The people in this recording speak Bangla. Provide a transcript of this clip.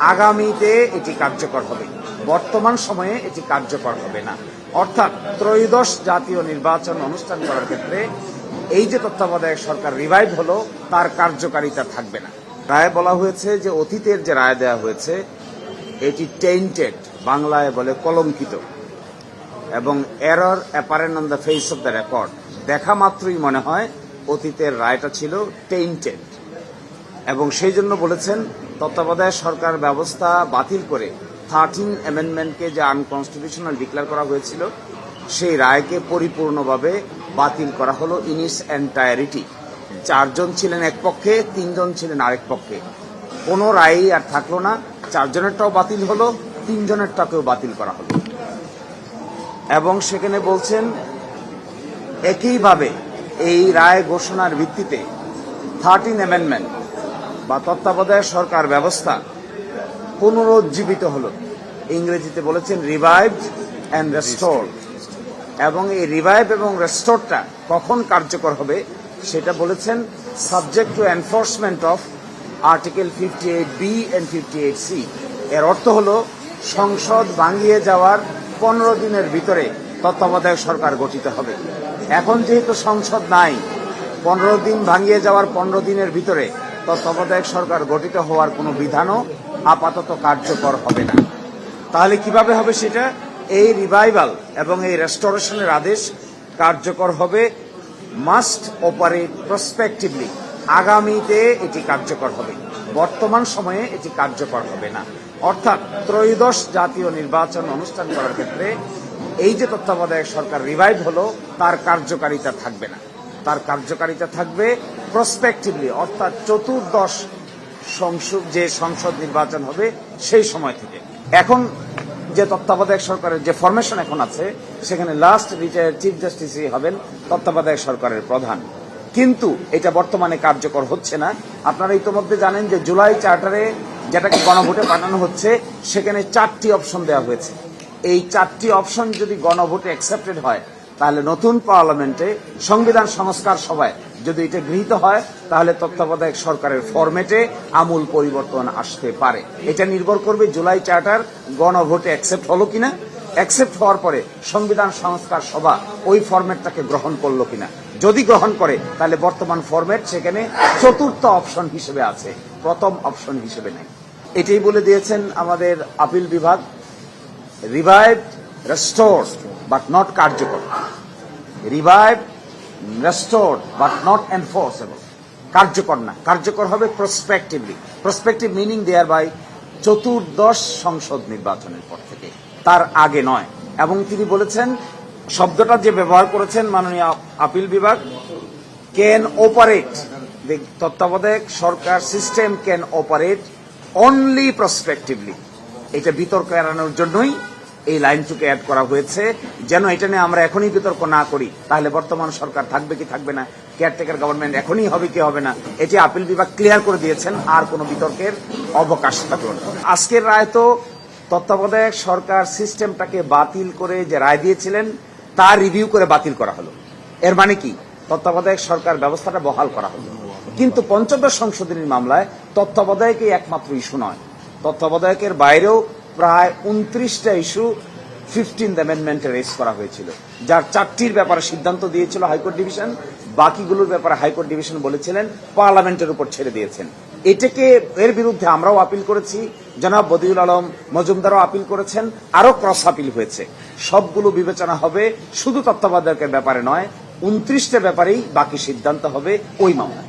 আগামীতে এটি কার্যকর হবে। বর্তমান সময়ে এটি কার্যকর হবে না। অর্থাৎ ত্রয়োদশ জাতীয় নির্বাচন অনুষ্ঠান করার ক্ষেত্রে এই যে তত্ত্বাবধায়ক সরকার রিভাইভ হলো, তার কার্যকারিতা থাকবে না। রায়ে বলা হয়েছে যে অতীতের যে রায় দেওয়া হয়েছে, এটি টেন্টেড বাংলায় বলে কলঙ্কিত। এবং error apparent on the face of the record দেখা মাত্রই মনে হয় অতীতের রায়টা ছিল টেন্টেড এবং সেই জন্য বলেছেন তত্ত্বাবধায়ক সরকার ব্যবস্থা বাতিল করে থার্টিন অ্যামেন্ডমেন্টকে যে আনকনস্টিটিউশনাল ডিক্লেয়ার করা হয়েছিল, সেই রায়কে পরিপূর্ণভাবে বাতিল করা হলো ইন ইস এন্টায়ারিটি চারজন ছিলেন এক পক্ষে, তিনজন ছিলেন আরেক পক্ষে। কোনো রায়ই আর থাকল না, চারজনেরটাও বাতিল হলো, তিনজনেরটাকেও বাতিল করা হলো। এবং সেখানে বলছেন, একইভাবে এই রায় ঘোষণার ভিত্তিতে থার্টিন অ্যামেন্ডমেন্ট বা তত্ত্বাবধায়ক সরকার ব্যবস্থা পুনরুজ্জীবিত হল। ইংরেজিতে বলেছেন রিভাইভ অ্যান্ড রেস্টোর এবং এই রিভাইভ এবং রেস্টোরটা কখন কার্যকর হবে সেটা বলেছেন subject to enforcement of article fifty eight B and fifty eight C এর অর্থ হলো সংসদ ভাঙিয়ে যাওয়ার পনেরো দিনের ভিতরে তত্ত্বাবধায়ক সরকার গঠিত হবে। এখন যেহেতু সংসদ নাই, পনেরো দিন ভাঙিয়ে যাওয়ার পনেরো দিনের ভিতরে তত্ত্বাবধায়ক সরকার গঠিত হওয়ার কোনো বিধানও আপাতত কার্যকর হবে না। তাহলে কীভাবে হবে সেটা? এই রিভাইভাল এবং এই রেস্টোরেশনের আদেশ কার্যকর হবে মাস্ট অপারেট প্রসপেক্টিভলি আগামীতে এটি কার্যকর হবে, বর্তমান সময়ে এটি কার্যকর হবে না। অর্থাৎ ত্রয়োদশ জাতীয় নির্বাচন অনুষ্ঠান করার ক্ষেত্রে এই যে তত্ত্বাবধায়ক সরকার রিভাইভ হলো, তার কার্যকারিতা থাকবে না। তার কার্যকারিতা থাকবে প্রসপেক্টিভলি অর্থাৎ চতুর্দশ সংসদ, যে সংসদ নির্বাচন হবে সেই সময় থেকে। এখন যে তত্ত্বাবধায়ক সরকারের যে ফরমেশন এখন আছে, সেখানে লাস্ট রিটায়ার চিফ জাস্টিসই হবেন তত্ত্বাবধায়ক সরকারের প্রধান। কিন্তু এটা বর্তমানে কার্যকর হচ্ছে না। আপনারা ইতোমধ্যে জানেন যে জুলাই চার্টারে যেটাকে গণভোটে পাঠানো হচ্ছে, সেখানে চারটি অপশন দেওয়া হয়েছে। এই চারটি অপশন যদি গণভোটে অ্যাকসেপ্টেড হয়, তাহলে নতুন পার্লামেন্টে সংবিধান সংস্কার সভায় যদি এটা গৃহীত হয়, তাহলে তত্ত্বাবধায়ক সরকারের ফরম্যাটে আমূল পরিবর্তন আসতে পারে। এটা নির্ভর করবে জুলাই চার্টার গণভোটে অ্যাকসেপ্ট হলো কিনা। অ্যাকসেপ্ট হওয়ার পরে সংবিধান সংস্কার সভা ওই ফরম্যাটটাকে গ্রহণ করল কিনা। যদি গ্রহণ করে, তাহলে বর্তমান ফরম্যাট সেখানে চতুর্থ অপশন হিসেবে আছে, প্রথম অপশন হিসেবে নেই। এটাই বলে দিয়েছেন আমাদের আপিল বিভাগ। রিভাইভ রেস্টোর বাট নট কার্যকর। Revive restore but not enforceable কার্যকর না। কার্যকর হবে prospectively prospective meaning thereby চতুর্দশ সংসদ নির্বাচনের পর থেকে। তার আগে নয়। এবং তিনি বলেছেন, শব্দটা যে ব্যবহার করেছেন মাননীয় আপিল বিভাগ ক্যান অপারেট তত্ত্বাবধায়ক সরকার system can operate only prospectively এটা বিতর্ক এড়ানোর জন্যই এই লাইনটুকু অ্যাড করা হয়েছে। যেন এটা নিয়ে আমরা এখনই বিতর্ক না করি, তাহলে বর্তমান সরকার থাকবে কি থাকবে না? কেয়ারটেকার গভর্নমেন্ট এখনই হবে কি হবে না? এটি আপিল বিভাগ ক্লিয়ার করে দিয়েছেন, আর কোনো বিতর্কের অবকাশ থাকল না। আজকের রায় তো তত্ত্বাবধায়ক সরকার সিস্টেমটাকে বাতিল করে যে রায় দিয়েছিলেন তা রিভিউ করে বাতিল করা হলো। এর মানে কি? তত্ত্বাবধায়ক সরকার ব্যবস্থাটা বহাল করা হলো। কিন্তু পঞ্চদশ সংশোধনীর মামলায় তত্ত্বাবধায়কই একমাত্র ইস্যু নয়। তত্ত্বাবধায়কের বাইরেও প্রায় উনত্রিশটা ইস্যু ফিফটিন অ্যামেন্ডমেন্টে রেস করা হয়েছিল। যার চারটির ব্যাপারে সিদ্ধান্ত দিয়েছিল হাইকোর্ট ডিভিশন, বাকিগুলোর ব্যাপারে হাইকোর্ট ডিভিশন বলেছিলেন, পার্লামেন্টের উপর ছেড়ে দিয়েছেন। এটাকে এর বিরুদ্ধে আমরাও আপিল করেছি, জনাব বদিউল আলম মজুমদারও আপিল করেছেন আরও ক্রস আপিল হয়েছে। সবগুলো বিবেচনা হবে, শুধু তত্ত্বাবধায়কের ব্যাপারে নয়, উনত্রিশটা ব্যাপারেই বাকি সিদ্ধান্ত হবে ওই মামলা